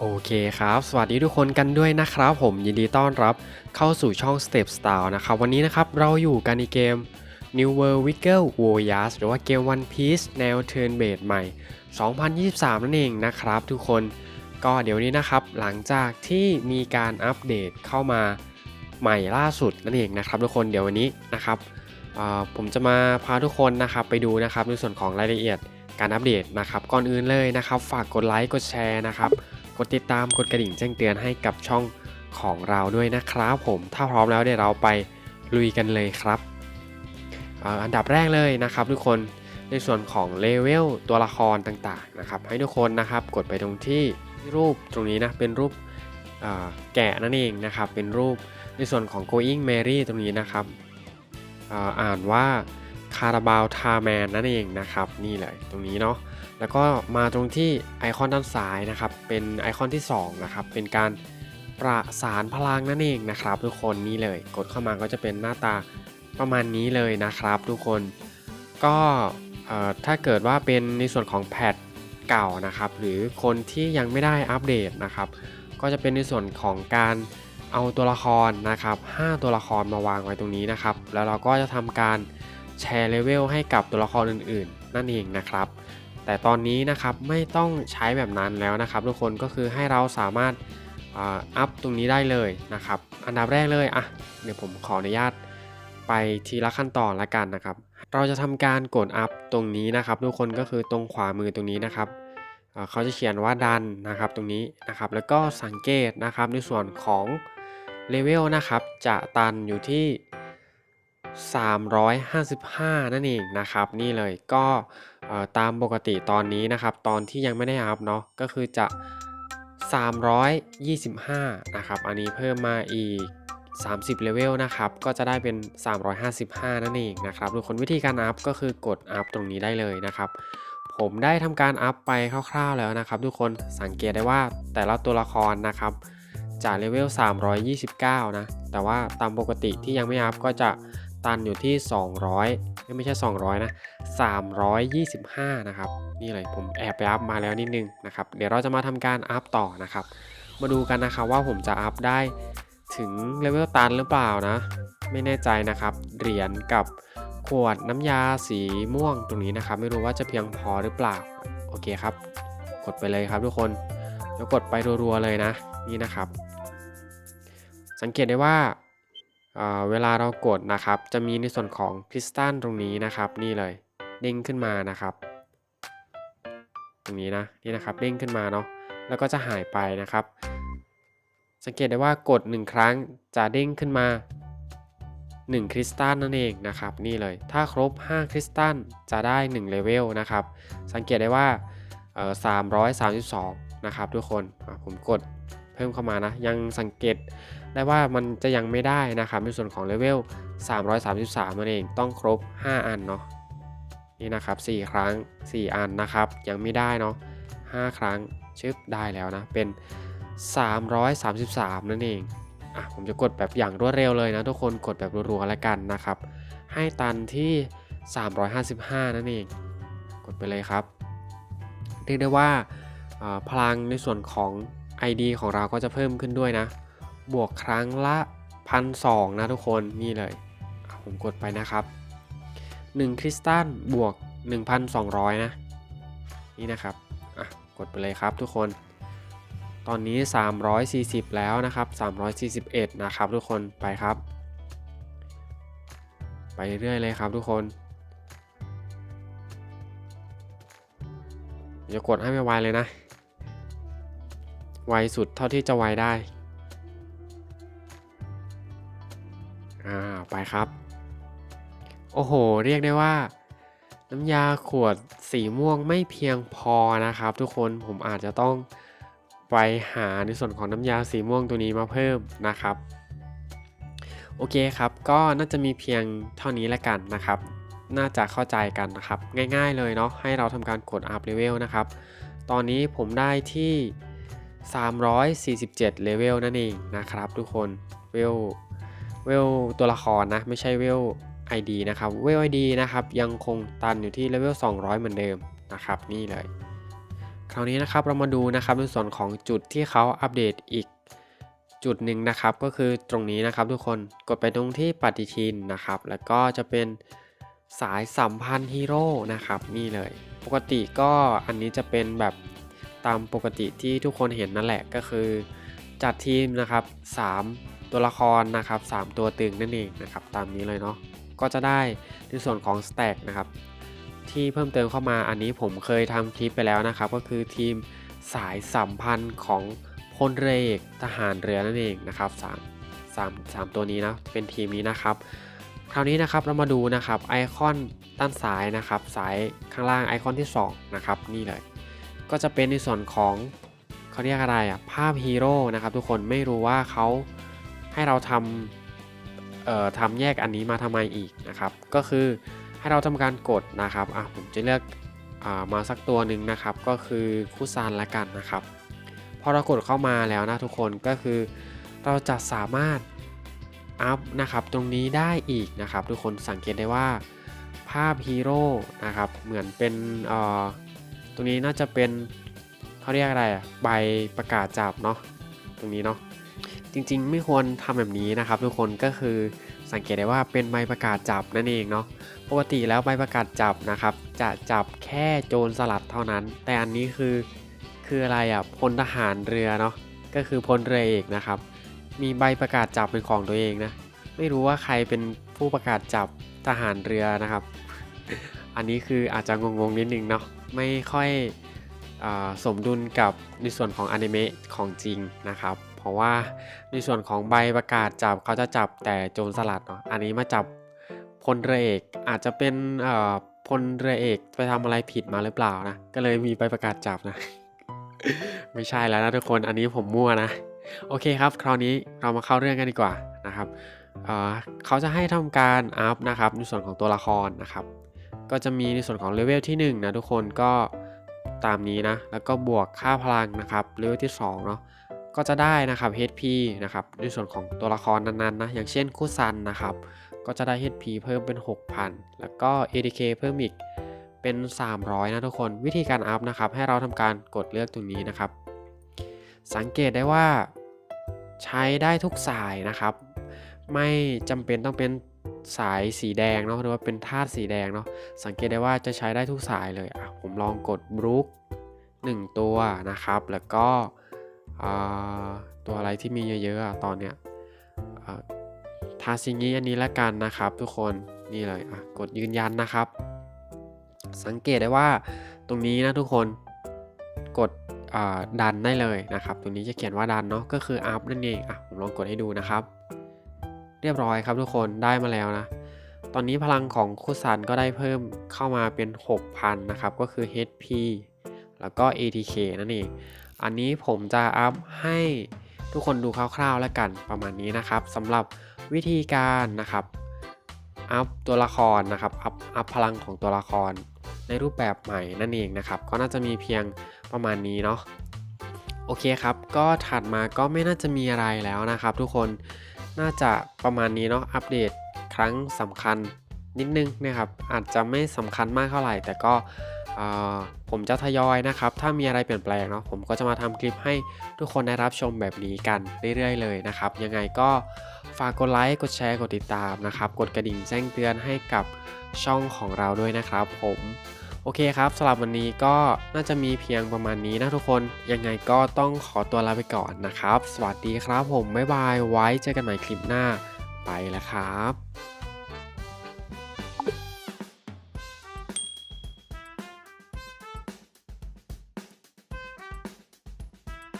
โอเคครับ สวัสดีทุกคนกันด้วยนะครับ ผมยินดีต้อนรับเข้าสู่ช่อง Step Style นะครับ วันนี้นะครับเราอยู่กันในเกม New World Wiggle Warriors หรือว่าเกม One Piece แนว Turn Based ใหม่ 2023 นั่นเองนะครับทุกคนก็เดี๋ยวนี้นะครับหลังจากที่มีการอัปเดตเข้ามาใหม่ล่าสุดนั่นเองนะครับ ทุกคนเดี๋ยววันนี้นะครับผมจะมาพาทุกคนนะครับไปดูนะครับในส่วนของรายละเอียดการอัปเดตนะครับก่อนอื่นเลยนะครับ ฝากกดไลค์กดแชร์นะครับ กดติดตามกดกระดิ่งแจ้งเตือนให้กับช่องของเราด้วยนะครับผมถ้าพร้อมแล้วเดี๋ยวเราไปลุยกันเลยครับอันดับแรกเลยนะครับ ทุกคนในส่วนของเลเวลตัวละครต่างๆนะครับ ให้ทุกคนนะครับกดไปตรงที่รูปตรงนี้นะเป็นรูปแกะนั่นเองนะครับ เป็นรูปในส่วนของ going Mary ตรงนี้นะครับอ่าอ่านว่าคาราบาวทาแมนนั่นเองนะครับ นี่เลยตรงนี้เนาะ แล้วก็มาตรงที่ไอคอนด้านซ้ายนะครับ เป็นไอคอนที่2นะครับ เป็นการประสานพลังนั่นเองนะครับ ทุกคนนี่เลย กดเข้ามาก็จะเป็นหน้าตาประมาณนี้เลยนะครับ ทุกคนก็ถ้าเกิดว่าเป็นในส่วนของแพทเก่านะครับ หรือคนที่ยังไม่ได้อัปเดตนะครับ ก็จะเป็นในส่วนของการเอาตัวละครนะครับ 5 ตัวละครมาวางไว้ตรงนี้นะครับ แล้วเราก็จะทำการแชร์เลเวลให้กับตัวละครอื่นๆ นั่นเองนะครับ แต่ตอนนี้นะครับไม่ต้องใช้แบบนั้นแล้วนะครับ ทุกคนก็คือให้เราสามารถอัพตรงนี้ได้เลยนะครับ อันดับแรกเลยอะเดี๋ยวผมขออนุญาตไปทีละขั้นตอนละกันนะครับ เราจะทำการกดอัพตรงนี้นะครับ ทุกคนก็คือตรงขวามือตรงนี้นะครับเขาจะเขียนว่าดันนะครับตรงนี้นะครับ แล้วก็สังเกตนะครับในส่วนของเลเวลนะครับ จะตันอยู่ที่ 355 นั่นเองนะครับ นี่เลยก็ ตามปกติตอนนี้นะครับ ตอนที่ยังไม่ได้อัพเนาะก็คือจะ 325 นะครับ อันนี้เพิ่มมาอีก 30เลเวลนะครับ ก็จะได้เป็น 355 นั่นเองนะครับทุกคนวิธีการอัพก็คือกดอัพตรงนี้ได้เลยนะครับ ผมได้ทำการอัพไปคร่าวๆแล้วนะครับ ทุกคนสังเกตได้ว่าแต่ละตัวละครนะครับ จากเลเวล 329 นะ แต่ว่าตามปกติที่ยังไม่อัพก็จะตันอยู่ที่ 200 ไม่ใช่ 200 นะ 325 นะครับ นี่เลยผมแอบไปอัพมาแล้วนิดนึงนะครับ เดี๋ยวเราจะมาทำการอัพต่อนะครับ มาดูกันนะครับว่าผมจะอัพได้ถึงเลเวลตันหรือเปล่านะ ไม่แน่ใจนะครับ เหรียญกับขวดน้ำยาสีม่วงตรงนี้นะครับ ไม่รู้ว่าจะเพียงพอหรือเปล่า โอเคครับ กดไปเลยครับทุกคน แล้วกดไปรัวๆเลยนะ นี่นะครับ สังเกตได้ว่า เวลาเรากดนะครับ จะมีในส่วนของพิสตันตรงนี้นะครับ นี่เลยเด้งขึ้นมานะครับ ตรงนี้นะนี่นะครับเด้งขึ้นมาเนาะแล้วก็จะหายไปนะครับ สังเกตได้ว่ากด 1 ครั้งจะเด้งขึ้นมา 1 คริสตัลนั่นเองนะครับ นี่เลยถ้าครบ 5 คริสตัลจะได้1เลเวลนะครับ สังเกตได้ว่าเอ่อ332 นะครับทุกคนผมกด เพิ่มเข้ามานะ ยังสังเกตได้ว่ามันจะยังไม่ได้นะครับในส่วนของเลเวล 333นั่นเองต้องครบ 5 อันเนาะนี่นะครับ 4 ครั้ง 4 อันนะครับ ยังไม่ได้เนาะ5ครั้งชึบได้แล้วนะ เป็น 333 นั่นเองอะผมจะกดแบบอย่างรวดเร็วเลยนะทุกคนกดแบบรัวๆแล้วกันนะครับ ให้ตันที่ 355 นั่นเอง กดไปเลยครับเรียกได้ว่าพลังในส่วนของ ID ของเราก็จะเพิ่มขึ้นด้วยนะ บวกครั้งละพันสองนะทุกคนนี่เลย ผมกดไปนะครับ 1 คริสตัลบวก 1,200 นะ นี่นะครับอะกดไปเลยครับทุกคน ตอนนี้ 340 แล้วนะครับ 341 นะครับทุกคนไปครับ ไปเรื่อยเลยครับทุกคนจะกดให้ไวๆเลยนะ ไวสุดเท่าที่จะไวได้ อ่า ไปครับ โอ้โห เรียกได้ว่า น้ำยาขวดสีม่วงไม่เพียงพอนะครับ ทุกคน ผมอาจจะต้องไปหาในส่วนของน้ำยาสีม่วงตัวนี้มาเพิ่มนะครับ โอเคครับ ก็น่าจะมีเพียงเท่านี้แล้วกันนะครับน่าจะเข้าใจกันนะครับ ง่ายๆเลยเนาะให้เราทำการกดอัพเลเวลนะครับ ตอนนี้ผมได้ที่ 347 เลเวลนั่นเองนะครับทุกคน เวล เวลตัวละครนะ ไม่ใช่เวล ID นะครับ เวล ID นะครับ ยังคงตันอยู่ที่เลเวล 200 เหมือนเดิมนะครับ นี่เลย คราวนี้นะครับเรามาดูนะครับในส่วนของจุดที่เขาอัปเดตอีกจุดหนึ่งนะครับ ก็คือตรงนี้นะครับทุกคน กดไปตรงที่ปฏิทินนะครับ แล้วก็จะเป็นสายสัมพันธ์ฮีโร่นะครับ นี่เลย ปกติก็อันนี้จะเป็นแบบ ตามปกติที่ทุกคนเห็นนั่นแหละก็คือ จัดทีมนะครับ 3 ตัวละครนะครับ 3 ตัวตึงนั่นเองนะครับ ตามนี้เลยเนาะก็จะได้ในส่วนของ Stack นะครับที่เพิ่มเติมเข้ามาอันนี้ผมเคยทำคลิปไปแล้วนะครับ ก็คือทีมสายสัมพันธ์ของพลเรือเอกทหารเรือนั่นเองนะครับ3 3 3ตัวนี้นะเป็นทีมนี้นะครับ คราวนี้นะครับเรามาดูนะครับไอคอนด้านซ้ายนะครับ สายข้างล่างไอคอนที่2นะครับนี่เลย ก็จะเป็นในส่วนของเขาเรียกอะไรอะภาพฮีโร่นะครับทุกคนไม่รู้ว่าเขาให้เราทำเอ่อทำแยกอันนี้มาทำไมอีกนะครับ ก็คือให้เราทำการกดนะครับอะผมจะเลือกอามาสักตัวหนึ่งนะครับ ก็คือคุซานละกันนะครับพอเรากดเข้ามาแล้วนะทุกคนก็คือเราจะสามารถอัพนะครับตรงนี้ได้อีกนะครับ ทุกคนสังเกตได้ว่าภาพฮีโร่นะครับเหมือนเป็นเอ่อ ตรงนี้น่าจะเป็นเขาเรียกอะไรอะใบประกาศจับเนาะตรงนี้เนาะจริงๆ ไม่ควรทำแบบนี้นะครับ ทุกคนก็คือสังเกตได้ว่าเป็นใบประกาศจับนั่นเองเนาะปกติแล้วใบประกาศจับนะครับ จะจับแค่โจรสลัดเท่านั้น แต่อันนี้คือคืออะไรอะพลทหารเรือเนาะก็คือพลเรือเอกนะครับ มีใบประกาศจับเป็นของตัวเองนะไม่รู้ว่าใครเป็นผู้ประกาศจับทหารเรือนะครับ อันนี้คืออาจจะงงๆนิดนึงเนาะไม่ค่อยอสมดุลกับในส่วนของอนิเมะของจริงนะครับ เพราะว่าในส่วนของใบประกาศจับเขาจะจับแต่โจรสลัดเนาะอันนี้มาจับพลเรือเอกอาจจะเป็นพลเรือเอกไปทำอะไรผิดมาหรือเปล่านะก็เลยมีใบประกาศจับนะ ไม่ใช่แล้วนะทุกคนอันนี้ผมมั่วนะโอเคครับ คราวนี้เรามาเข้าเรื่องกันดีกว่านะครับเเขาจะให้ทำการอัพนะครับในส่วนของตัวละครนะครับ ก็จะมีในส่วนของเลเวลที่1นะทุกคนก็ตามนี้นะ แล้วก็บวกค่าพลังนะครับเลเวลที่2เนาะก็จะได้นะครับ HP นะครับในส่วนของตัวละครนั้นๆนะอย่างเช่นคู่ซันนะครับ ก็จะได้ HP เพิ่มเป็น 6,000 แล้วก็ ADK เพิ่มอีกเป็น 300 นะทุกคนวิธีการอัพนะครับ ให้เราทำการกดเลือกตรงนี้นะครับ สังเกตได้ว่าใช้ได้ทุกสายนะครับ ไม่จำเป็นต้องเป็น สายสีแดงเนาะหรือว่าเป็นธาตุสีแดงเนาะสังเกตได้ว่าจะใช้ได้ทุกสายเลยอะผมลองกดบรูค1ตัวนะครับ แล้วก็ตัวอะไรที่มีเยอะๆตอนเนี้ยทาซิงิอันนี้ละกันนะครับ ทุกคนนี่เลยอะกดยืนยันนะครับ สังเกตได้ว่าตรงนี้นะทุกคนกดดันได้เลยนะครับ ตรงนี้จะเขียนว่าดันเนาะก็คืออัพนั่นเองอะผมลองกดให้ดูนะครับ เรียบร้อยครับทุกคนได้มาแล้วนะ ตอนนี้พลังของคุซันก็ได้เพิ่มเข้ามาเป็น 6,000 นะครับ ก็คือ HP แล้วก็ ATK นั่นเอง อันนี้ผมจะอัพให้ทุกคนดูคร่าวๆแล้วกันประมาณนี้นะครับสำหรับวิธีการนะครับอัพตัวละครนะครับอัพอัพพลังของตัวละครในรูปแบบใหม่นั่นเองนะครับ ก็น่าจะมีเพียงประมาณนี้เนาะโอเคครับ ก็ถัดมาก็ไม่น่าจะมีอะไรแล้วนะครับ ทุกคน น่าจะประมาณนี้เนาะอัปเดตครั้งสำคัญนิดนึงนะครับ อาจจะไม่สำคัญมากเท่าไหร่ แต่ก็ผมจะทยอยนะครับ ถ้ามีอะไรเปลี่ยนแปลงเนาะผมก็จะมาทำคลิปให้ทุกคนได้รับชมแบบนี้กันเรื่อยๆ เลยนะครับ ยังไงก็ฝากกดไลค์ กดแชร์ กดติดตามนะครับ กดกระดิ่งแจ้งเตือนให้กับช่องของเราด้วยนะครับผม โอเคครับสำหรับวันนี้ก็น่าจะมีเพียงประมาณนี้นะทุกคน ยังไงก็ต้องขอตัวลาไปก่อนนะครับ สวัสดีครับผม บ๊ายบาย ไว้เจอกันใหม่คลิปหน้า ไปแล้วครับ